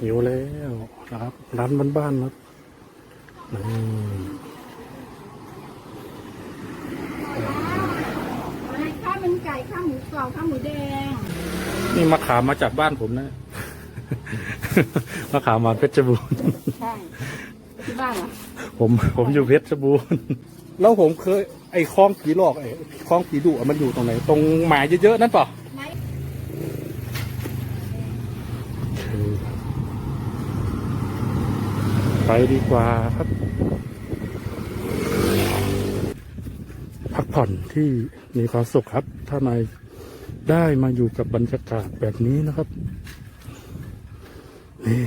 หิวแล้วนะครับร้านบ้านๆครับนี่ข้าวมันไก่ข้าวหมูกรอบข้าวหมูแดง นี่มะขามมาจากบ้านผมนะมะขามมาเพชรบูรณ์ใช่ที่บ้านเหรอผมผมอยู่เพชรบูรณ์แล้วผมเคยไอ้คลองผีหลอกไอ้คลองผีดุอะมันอยู่ตรงไหน ตรงหมายเยอะๆนั่นเปล่า ไปดีกว่าครับ พักผ่อนที่มีความสุขครับ ถ้านายได้มาอยู่กับบรรยากาศแบบนี้นะครับนี่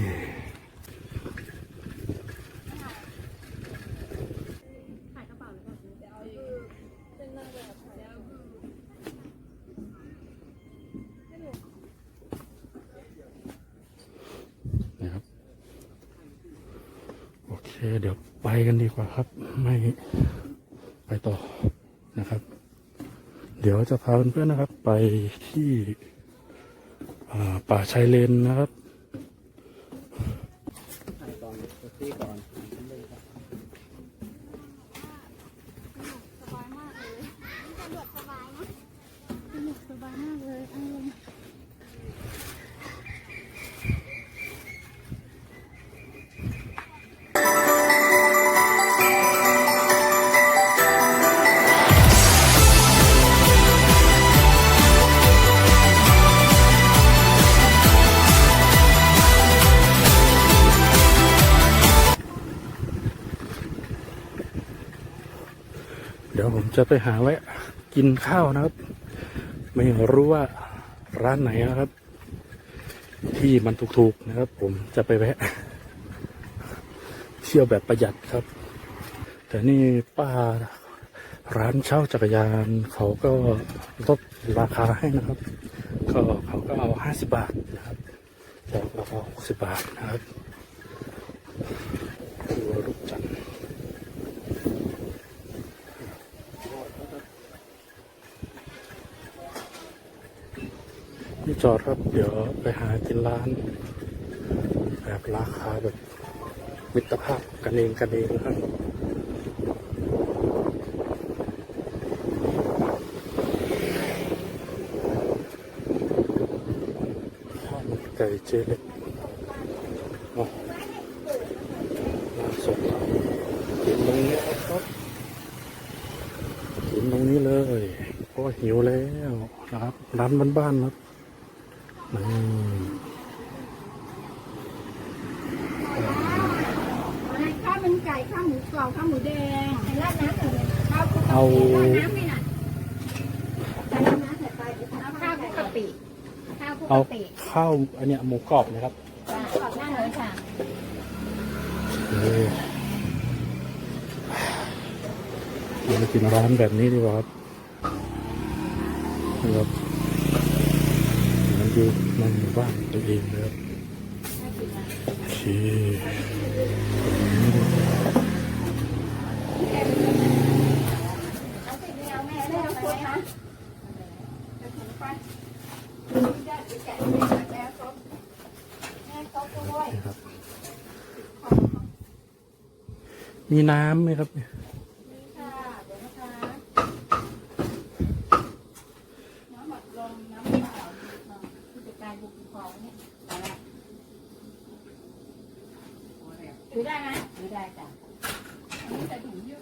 นะครับ โอเค เดี๋ยวไปกันดีก ว่าครับไม่ไปต่อนะครับ เดี๋ยวจะพาเพื่อนๆนะครับ ไปที่ป่าชายเลนนะครับ จะไปหาแวะกินข้าวนะครับ ไม่รู้ว่าร้านไหนนะครับ ที่มันถูกๆนะครับ ผมจะไปแวะ เที่ยวแบบประหยัดครับ แต่นี่ป้าร้านเช่าจักรยานเขาก็ลดราคาให้นะครับ ก็เขาก็เอาห้าสิบบาทนะครับจากราคาหกสิบบาทนะครับตัวลูกจันทร์ ที่จอดครับ เดี๋ยวไปหากินร้าน แบบราคาแบบมิตรภาพกันเองกันเองนะครับข้าวมันไก่เจเล็กอ๋อน่าสดกินตรงนี้ครับกินตรงนี้เลยเพราะหิวแล้วนะครับร้านบ้านๆครับ ข้าวมันไก่ข้าวหมูกรอบข้าวหมูแดงราดน้ำเลยข้าวคุกกะปิราดน้ำไม่น่ะใส่น้ำใส่ไปเอาข้าวคุกกะปิข้าวคุกเอากะปิข้าวอันเนี้ยหมูกรอบนะครับกรอบหน้าเลยค่ะนี่เรากินร้านแบบนี้ดีกว่าครับนี่ครับ มันอยู่บ้านตัวเองนะครับโอเคตรงนี้ดีกว่าเอาสิไม่เอาแม่ไม่เลยนี่คมีน้ำไหมครับเนี่ย นี่ค่ะเดี๋ยวนะคะน้ำหมักลมน้ำเปล่าผู้จัดการบุกของเนี่ยเอาละถือได้ไหมถือได้จ้ะอันนี้ใส่ถุงยืด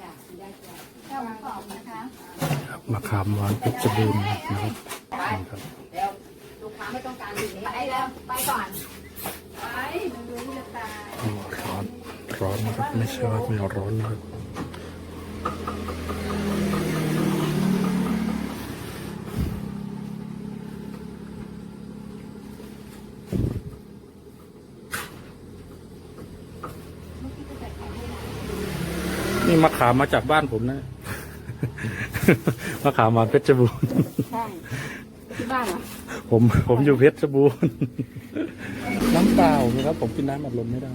จ้ะถือได้จ้ะข้าวหมูกรอบนะคะ ครับมะขามหวานเพชรบูรณ์นะครับนี่ครับ เดี๋ยวลูกค้าไม่ต้องการสิ่งนี้ไปแล้วไปก่อนไปดูดูจะตาย โอ้ร้อนร้อนนะครับไม่ใช่ว่าไม่ร้อนนะครับ นี่มะขามมาจากบ้านผมนะ มะขามมาเพชรบูรณ์ใช่ที่บ้านเหรอผมผมอยู่เพชรบูรณ์น้ำเปล่านะครับ ผมกินน้ำอัดลมไม่ได้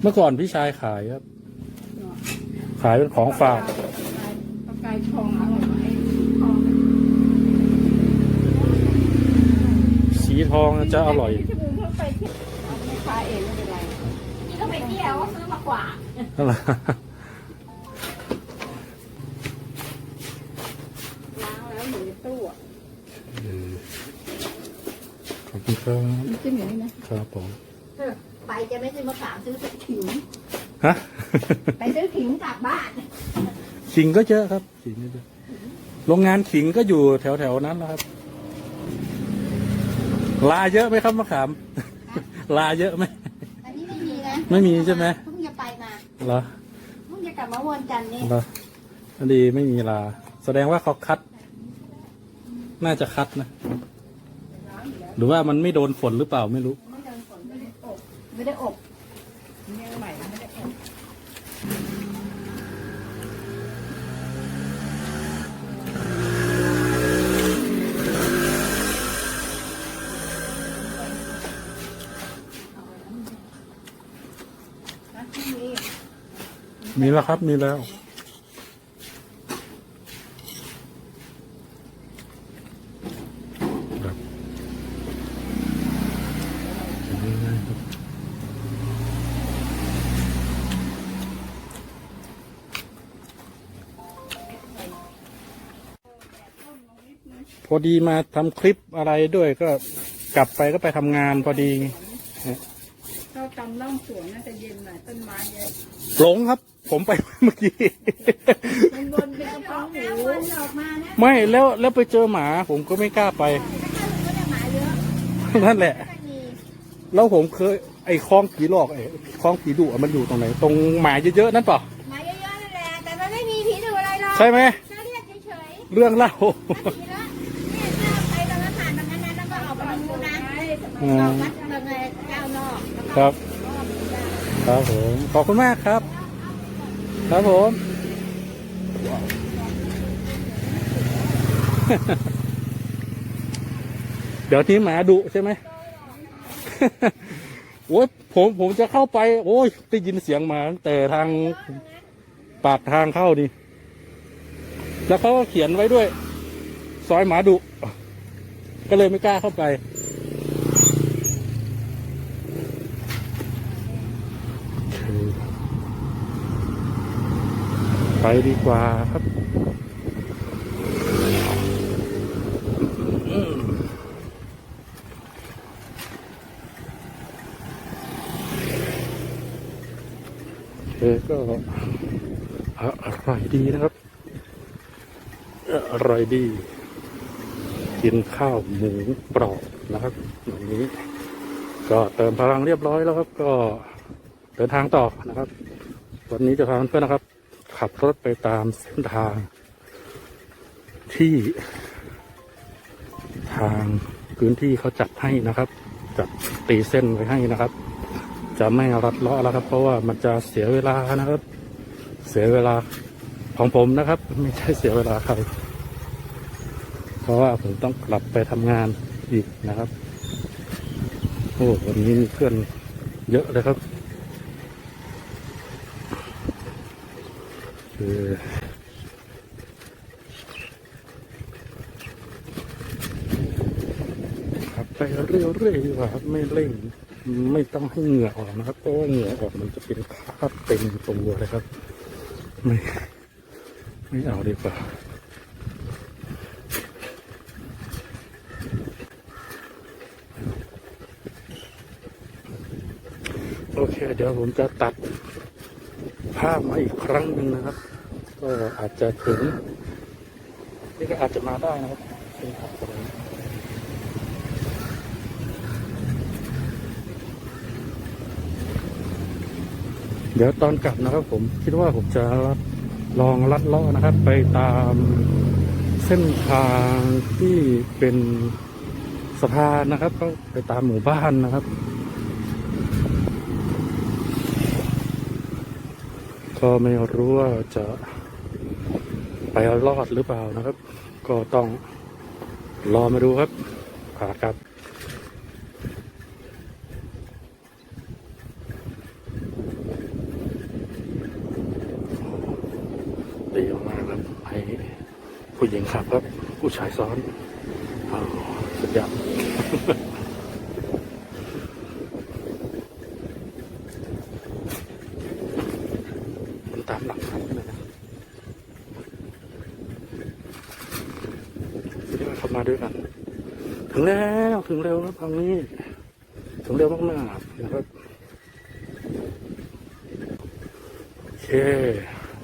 เมื่อก่อนพี่ชายขายครับ ขายเป็นของฝากปลาไก่ทองอร่อยไหมทองทองจะอร่อย ที่บุญเขาไปที่เอาไม่ค้าเองไม่เป็นไรนี่ ก็ไปเที่ยวก็ซื้อมากว่านั่นแหละล้างแล้วอยู่ในตู้อะขอบคุณครับมันจิ้มอย่างนี้นะครับผมไปจะไม่ซื้อมะขามซื้อขิงฮะ ไปซื้อขิงกลับบ้าน ขิงก็เยอะครับขิงก็เยอะโรงงานขิงก็อยู่แถวแถวๆนั้นนะครับ ลาเยอะไหมครับมะขาม ลาเยอะไหมอันนี้ไม่มีนะ ไม่มีใช่ไหมเพิ่งจะไปมาเหรอเพิ่งจะกลับมาวันจันทร์นี่เหรออันดีไม่มีลา แสดงว่าเขาคัด น่าจะคัดนะ หรือว่ามันไม่โดนฝนหรือเปล่าไม่รู้ ไม่โดนฝนไม่ได้อบไม่ได้อบเนี่ยใหม่ไม่ได้อบนะที่นี่ มีแล้วครับ มีแล้ว ครับง่ายๆครับ พอดีมาทำคลิปอะไรด้วยก็กลับไปก็ไปทำงานพอดีไงเข้าตำร่องสวนน่าจะเย็นหน่อยต้นไม้เยอะ หลงครับ ผมไปเมื่อกี้ มันวนเป็นกระเพาะหมูวนออกมานะไม่แล้วแล้วไปเจอหมาผมก็ไม่กล้าไปไม่ได้หมาเยอะนั่นแหละไม่มีแล้วผมเคยไอ้คลองผีหลอกไอ้คลองผีดุอะมันอยู่ตรงไหน ตรงหมาเยอะๆนั่นเปล่าหมาเยอะๆนั่นแหละแต่มันไม่มีผีดูอะไรหรอกใช่ไหมแค่เรียกเฉยเรื่องเล่าๆถ้าผีละเนี่ยถ้าไปตรงนั้นผ่านตรงนั้นนะแล้วก็ออกไปทางนู้นนะอืม ออกวัดตรงไงเจ้านอกแล้วก็ครับอ้อมไปได้ครับผมขอบคุณมากครับ ครับผม เดี๋ยวนี้หมาดุใช่ไหมโอ้ยผมผมจะเข้าไป โอ้ยได้ยินเสียงหมาแต่ทางปากทางเข้านี่แล้วเขาก็เขียนไว้ด้วย ซอยหมาดุ ก็เลยไม่กล้าเข้าไป ไปดีกว่าครับอืมโอก็อร่อยดีนะครับ อร่อยดี กินข้าวหมูกรอบนะครับวันนี้ ก็เติมพลังเรียบร้อยแล้วครับ ก็เดินทางต่อนะครับ วันนี้จะพาเพื่อนนะครับ ขับรถไปตามเส้นทางที่ทางพื้นที่เขาจัดให้นะครับ จัดตีเส้นไว้ให้นะครับ จะไม่รัดเลาะแล้วครับ เพราะว่ามันจะเสียเวลานะครับ เสียเวลาของผมนะครับ ไม่ใช่เสียเวลาใครเพราะว่าผมต้องกลับไปทำงานอีกนะครับโอ้วันนี้มีเพื่อนเยอะเลยครับ คือขับไปเรื่อยๆดีกว่าครับไม่เร่งไม่ต้องให้เหงื่อออกนะครับเพราะว่าเหงื่อออกมันจะเป็นคราบเต็มตัวเลยครับ ไม่ ไม่เอาดีกว่าโอเค เดี๋ยวผมจะตัด ภาพมาอีกครั้งหนึ่งนะครับ ก็อาจจะถึงนี่ก็อาจจะมาได้นะครับเป็นภาพตรงนี้เดี๋ยวตอนกลับนะครับ ผมคิดว่าผมจะลองลัดเลาะนะครับ ไปตามเส้นทางที่เป็นสะพานนะครับ ก็ไปตามหมู่บ้านนะครับ ก็ไม่รู้ว่าจะไปรอดหรือเปล่านะครับ ก็ต้องรอมาดูครับขาครับดีมากครับให้ผู้หญิงขับครับ ผู้ชายซ้อนอ้าวสุดยอดามหลังทางกันเลยนะที่เราทำมาด้วยกัน ถึงแล้ว ถึงเร็วนะทางนี้ ถึงเร็วมากๆนะครับโอเค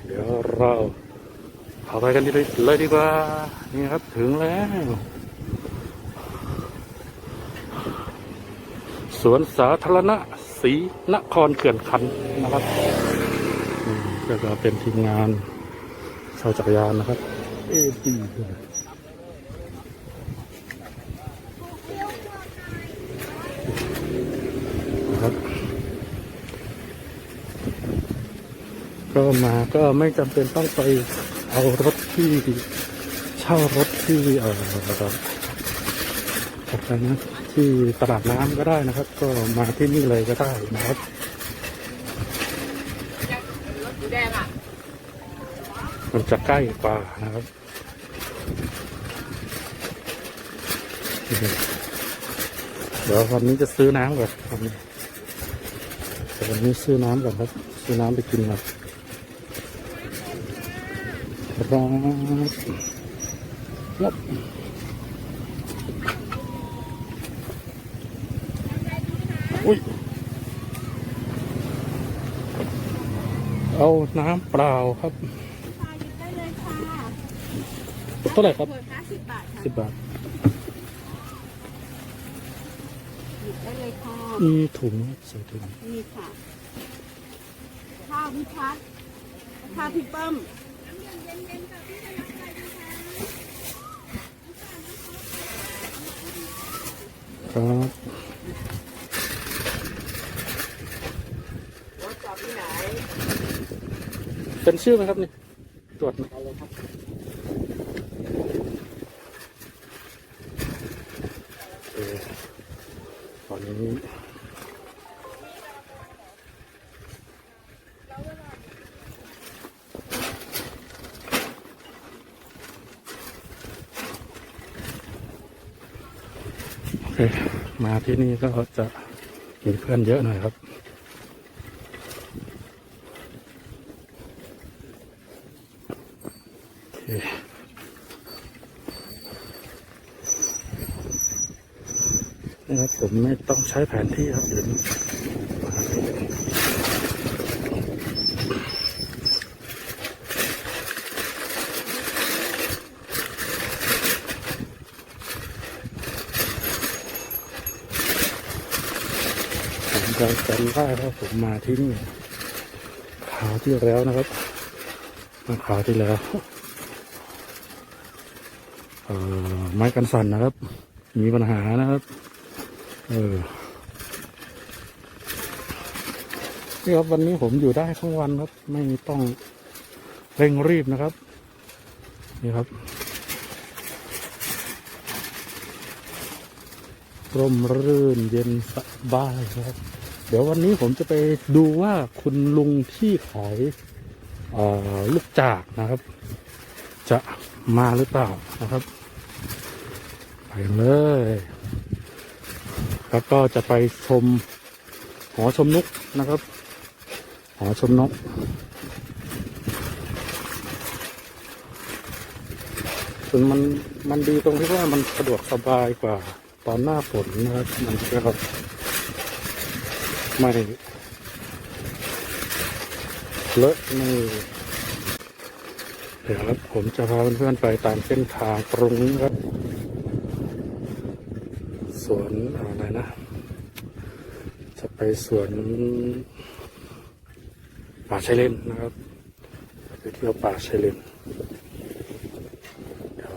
เดี๋ยวเราเอาไปกันดีเลยดีกว่านี่ครับถึงแล้ว สวนสาธารณะศรีนครเขื่อนขันนะครับก็จะเป็นทีมงานชาวจักรยานนะครับ เอดีนะครับ ก็มาก็ไม่จำเป็นต้องไปเอารถที่เช่ารถที่เอ่ออะไรนะที่ตลาดน้ำก็ได้นะครับ ก็มาที่นี่เลยก็ได้นะครับมันจะใกล้กว่านะครับเดี๋ยววันนี้จะซื้อน้ำก่อนวันนี้ววันนี้ซื้อน้ำก่อนครับ ซื้อน้ำไปกินครับ ครับครับอุ้ย เอาน้ำเปล่าครับค่ะหยิบได้เลยค่ะเท่าไหร่ครับขวดละสิบบาทค่ะสิบบาทหยิบได้เลยค่ะมีถุงใส่ถุงนี่ค่ะ ข้าวพี่พัดข้าวพี่เปิ้ม ครับเป็นชื่อไหมครับนี่ตรวจไหมโอเคตอนนี้โอเค มาที่นี่ก็จะมีเพื่อนเยอะหน่อยครับนี่ครับผมไม่ต้องใช้แผนที่ครับเดี๋ยว นี้ผมจะจำได้ว่าผมมาที่นี่คราวที่แล้วนะครับมาคราวที่แล้วเอ่อไม้กันสั่นนะครับ มีปัญหานะครับ เออนี่ครับวันนี้ผมอยู่ได้ทั้งวันครับ ไม่ต้องเร่งรีบนะครับ นี่ครับร่มรื่นเย็นสบายครับ เดี๋ยววันนี้ผมจะไปดูว่าคุณลุงที่ขายลูกจากนะครับ จะมาหรือเปล่านะครับ ไปเลย แล้วก็จะไปชมหอชมนกนะครับ หอชมนกส่วนมันมันดีตรงที่ว่ามันสะดวกสบายกว่าตอนหน้าฝนนะครับมันก็ ไม่เลอะไม่เดี๋ยวครับผมจะพาเพื่อนๆไปตามเส้นทางตรงนี้ครับ สวนอะไรนะ จะไปสวนป่าชายเลนนะครับไปเที่ยวป่าชายเลนเดี๋ยว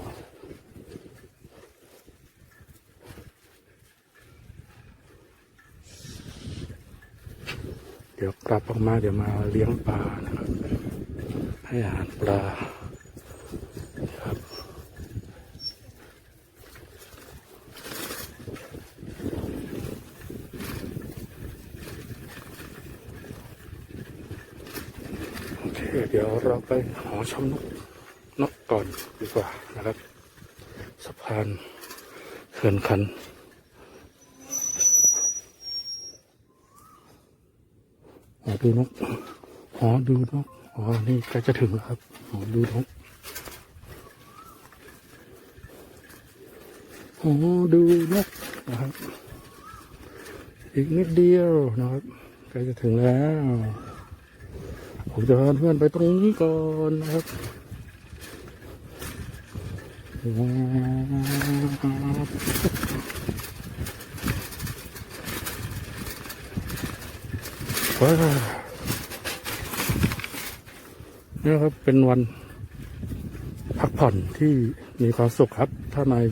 เดี๋ยวกลับออกมาเดี๋ยวมาเลี้ยงปลานะครับ ให้อาหารปลาครับโอเคเดี๋ยวเราไปหอชมนกนกก่อนดีกว่านะครับ สะพานเขื่อนขัน หอ ดูนกหอดูนกอ๋อนี่ใกล้จะถึงแล้วครับอ๋อดูท้องโอ้ดูนกนะครับ อีกนิดเดียวนะครับใกล้จะถึงแล้ว ผมจะพาเพื่อนไปตรงนี้ก่อนนะครับว้าว ว้าวนี่ครับเป็นวันพักผ่อนที่มีความสุขครับ ถ้านาย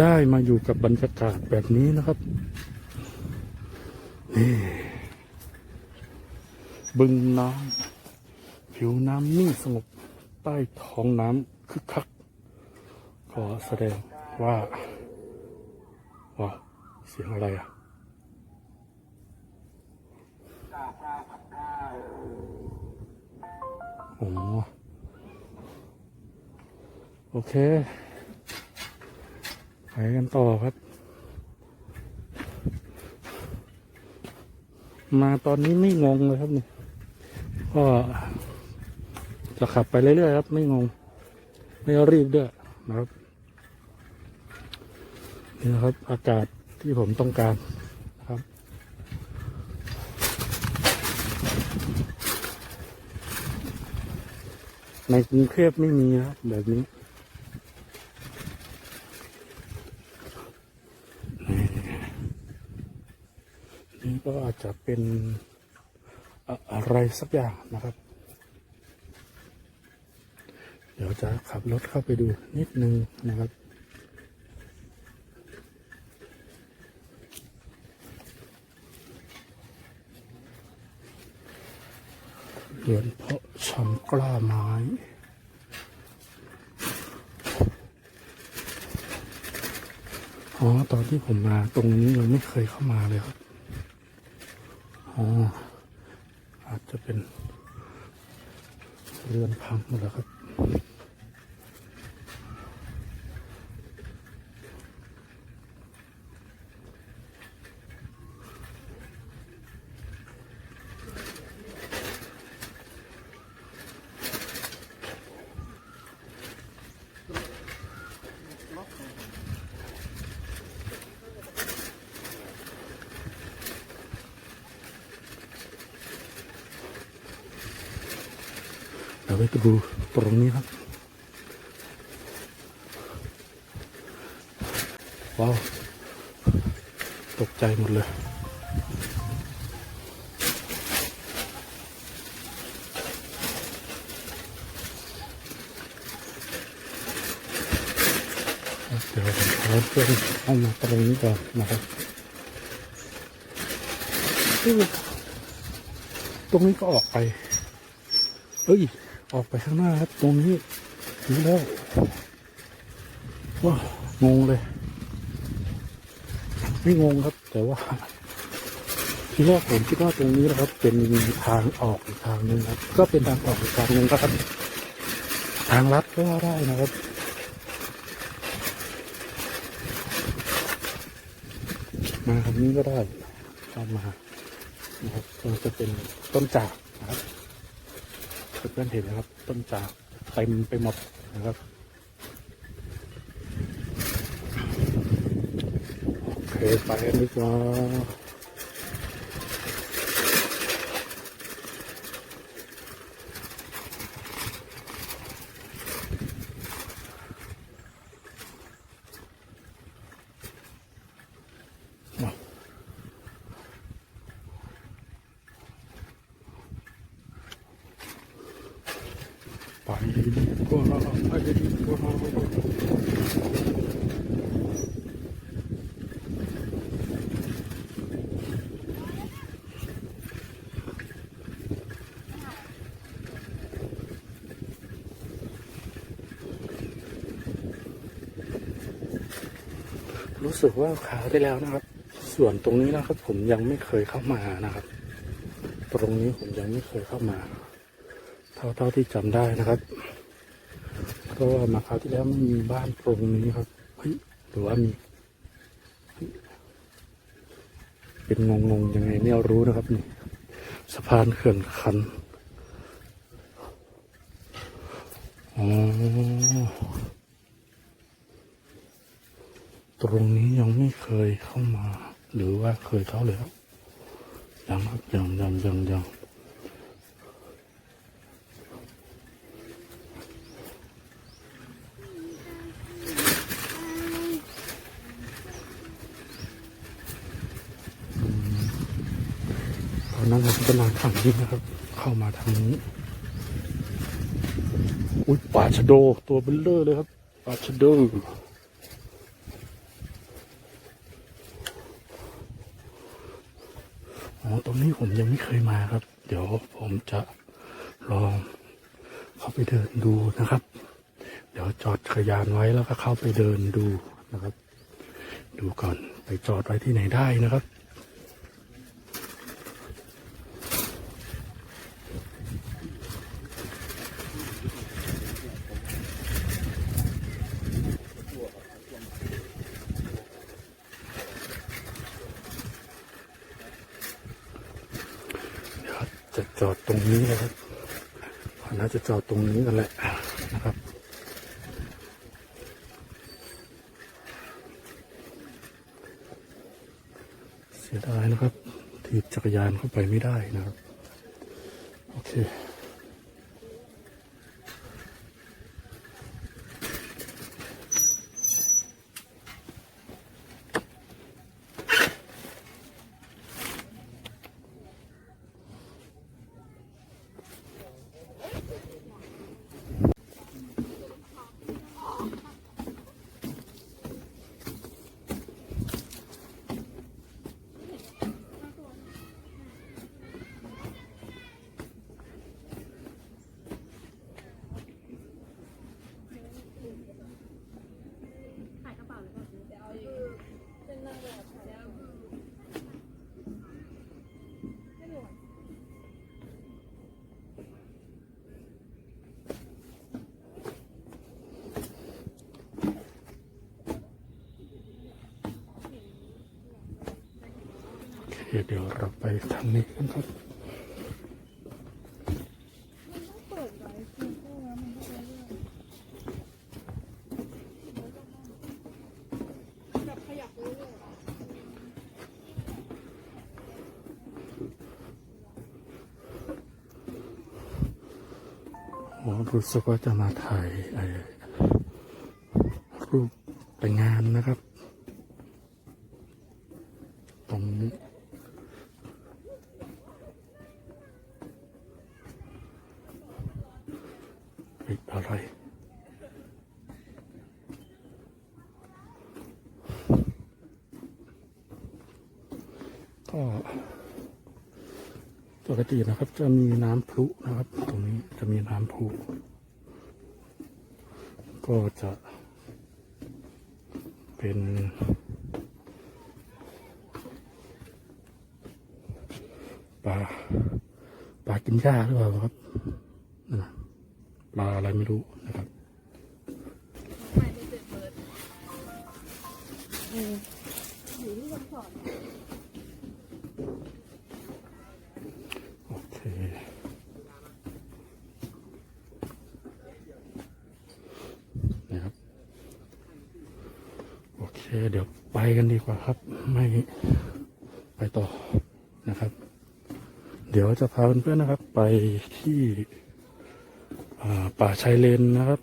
ได้มาอยู่กับบรรยากาศแบบนี้นะครับ นี่ บึงน้ำผิวน้ำนิ่งสงบ ใต้ท้องน้ำคึกคัก ขอแสดงว่าว้าวเสียงอะไรอะ โอ้โอเค ไปกันต่อครับ มาตอนนี้ไม่งงเลยครับเนี่ยก็จะขับไปเรื่อยๆครับ ไม่งง ไม่รีบด้วยนะครับนี่นะครับ อากาศที่ผมต้องการนะครับ ในกรุงเทพไม่มีนะครับแบบนี้นี่ก็อาจจะเป็นอะอะไรสักอย่างนะครับ เดี๋ยวจะขับรถเข้าไปดูนิดนึงนะครับเหรียญเพาะชำกล้าไม้อ๋อตอนที่ผมมาตรงนี้ยังไม่เคยเข้ามาเลยครับ อ๋อ อาจจะเป็นเรือนพังหมดแล้วครับ เดี๋ยวไปดูตรงนี้ครับ ว้าว ตกใจหมดเลย เดี๋ยวผมขอเามาตรงนี้ก่อนนะครับตรงนี้ก็ออกไป เอ้ย ออกไปข้างหน้าครับ ตรงนี้ถึงแล้วว้าวงงเลย ไม่งงครับ แต่ว่าทีแรกผมคิดว่าตรงนี้นะครับ เป็นทางออกอีกทางหนึ่งครับ ก็เป็นทางออกอีกทางหนึ่งครับ ทางลัดก็ได้นะครับ มาทางนี้ก็ได้เข้ามานะครับก็จะเป็นต้นจากนะครับเพื่อนเห็นนะครับ ต้นจากเต็มไปหมดนะครับโอเคไปกันดีกว่าไปดีกว่าไปดีกว่า รู้สึกว่าขาวได้แล้วนะครับ ส่วนตรงนี้นะครับ ผมยังไม่เคยเข้ามานะครับ ตรงนี้ผมยังไม่เคยเข้ามา เท่าเท่าที่จำได้นะครับ เพราะว่ามาคราวที่แล้วไม่มีบ้านตรงนี้ครับเฮ้ยหรือว่ามีเป็นงงงยังไงไม่รู้นะครับนี่สะพานเขื่อนคันอ๋อตรงนี้ยังไม่เคยเข้ามา หรือว่าเคยเข้าแล้วยังครับยังยังยังยังอืมตอนนั้นเรากำลัง ฝั่งนี้นะครับ เข้ามาทางนี้อุ้ยป่าชะโดตัวเบลเลอร์เลยครับป่าชะโดอ๋อตรงนี้ผมยังไม่เคยมาครับ เดี๋ยวผมจะลองเข้าไปเดินดูนะครับ เดี๋ยวจอดจักรยานไว้แล้วก็เข้าไปเดินดูนะครับ ดูก่อนไปจอดไว้ที่ไหนได้นะครับ เดี๋ยวจะจอดตรงนี้นะครับน่า จะจอดตรงนี้กันแหละนะครับเสียดายนะครับถีบจักรยานเข้าไปไม่ได้นะครับ เดี๋ยวเราไปทางนี้กันครับรู้สึกว่าจะมาถ่ายรูปแต่งงานนะครับ ตรงนี้ปิดอะไร ก็ปกตินะครับ จะมีน้ำพลุนะครับ ตรงนี้จะมีน้ำพลุก็จะเป็นปลาปลากินหญ้าหรือเปล่าครับนั่นน่ะปลาอะไรไม่รู้นะครับ โอเค นะครับ โอ เดี๋ยวไปกันดีกว่าครับ ไม่ไปต่อนะครับ เดี๋ยวจะพาเพื่อนๆนะครับ ไปที่ป่าชายเลนนะครับ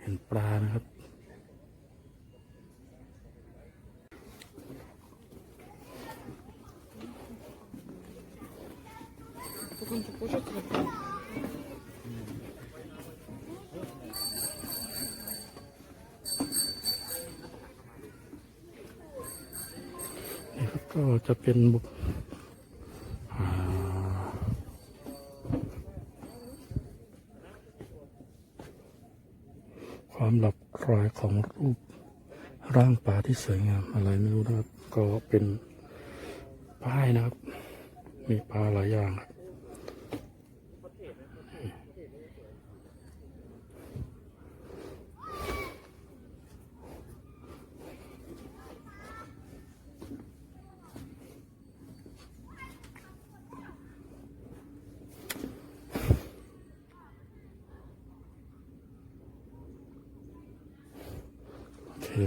เห็นปลานะครับ นี่ครับก็จะเป็นบุอ่า ความหลับคลายของรูปร่างปลาที่สวยงามอะไรไม่รู้นะครับ ก็เป็นป้ายนะครับ มีปลาหลายอย่าง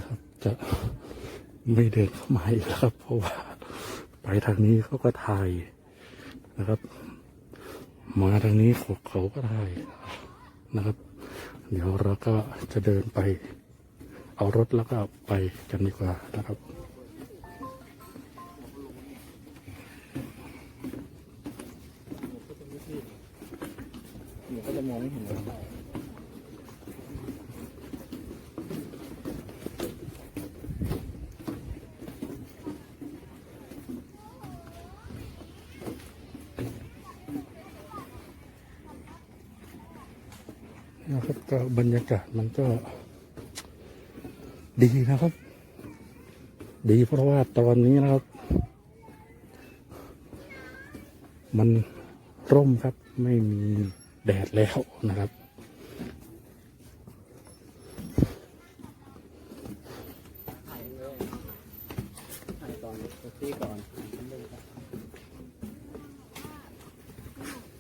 ครับ จะ ไม่เดินเข้ามาอีกแล้วครับ เพราะว่าไปทางนี้เขาก็ถ่ายนะครับ มาทางนี้เขาเขาก็ถ่ายนะครับ เดี๋ยวเราก็จะเดินไป เอารถแล้วก็ไปกันดีกว่านะครับ หนูก็จะมองไม่เห็นเลย นะครับ ก็บรรยากาศมันก็ดีนะครับ ดีเพราะว่าตอนนี้นะครับ มันร่มครับไม่มีแดดแล้วนะครับ ถ่ายเลยถ่ายตอนเซลฟี่ก่อน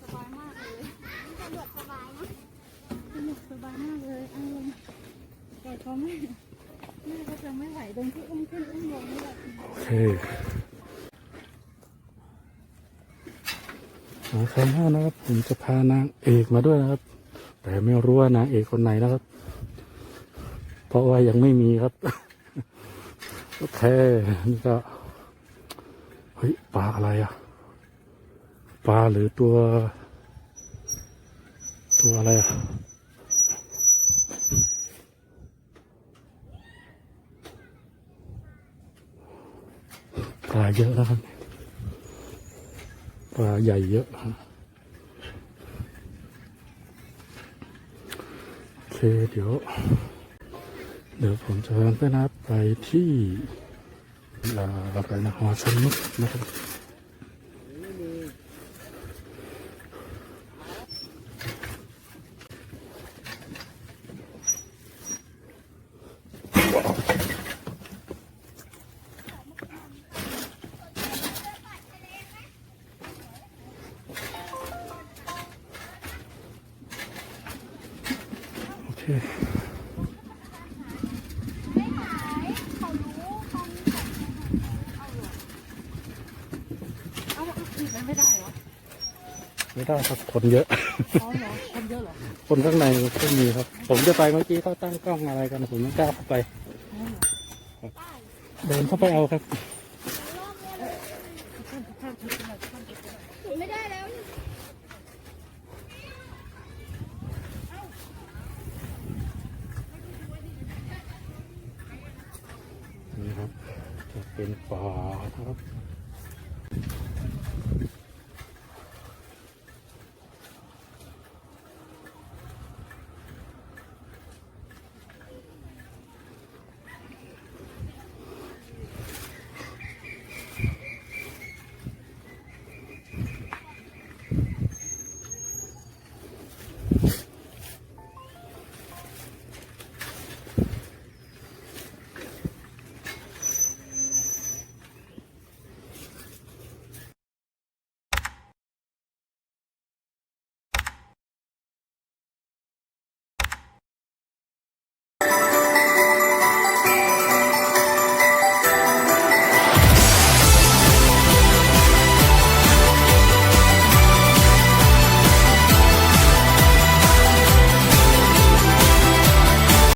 สบายมากเลยสะดวกสบายนะสนุกสบายมากเลยอารมณ์ แต่เขาไม่แม่ก็จะไม่ไหวตรงที่อุ้มขึ้นอุ้มลงนี่แหละโอเคมาคราวหน้านะครับ ผมจะพานางเอกมาด้วยนะครับ แต่ไม่รู้ว่านางเอกคนไหนนะครับ เพราะว่ายังไม่มีครับ โอเค นี่ก็ เฮ้ย ปลาอะไรอะปลาหรือตัว ตัวอะไรอะาเยอะนะครับปลาใหญ่เยอะโอเคเดี๋ยว เดี๋ยวผมจะเพื่อนนะครับไปที่อ่าไปนะหอชนุกนะครับ โอเค เอาผิดมันไม่ได้เหรอ ไม่ได้ครับคนเยอะอ๋อเหรอคนเยอะเหรอคนข้างในก็มีครับ ผมจะไปเมื่อกี้เขาตั้งกล้องอะไรกันผมไม่กล้าเข้าไป เดินเข้าไปเอาครับ ไม่ได้แล้วนี่ครับจะเป็นป่านะครับ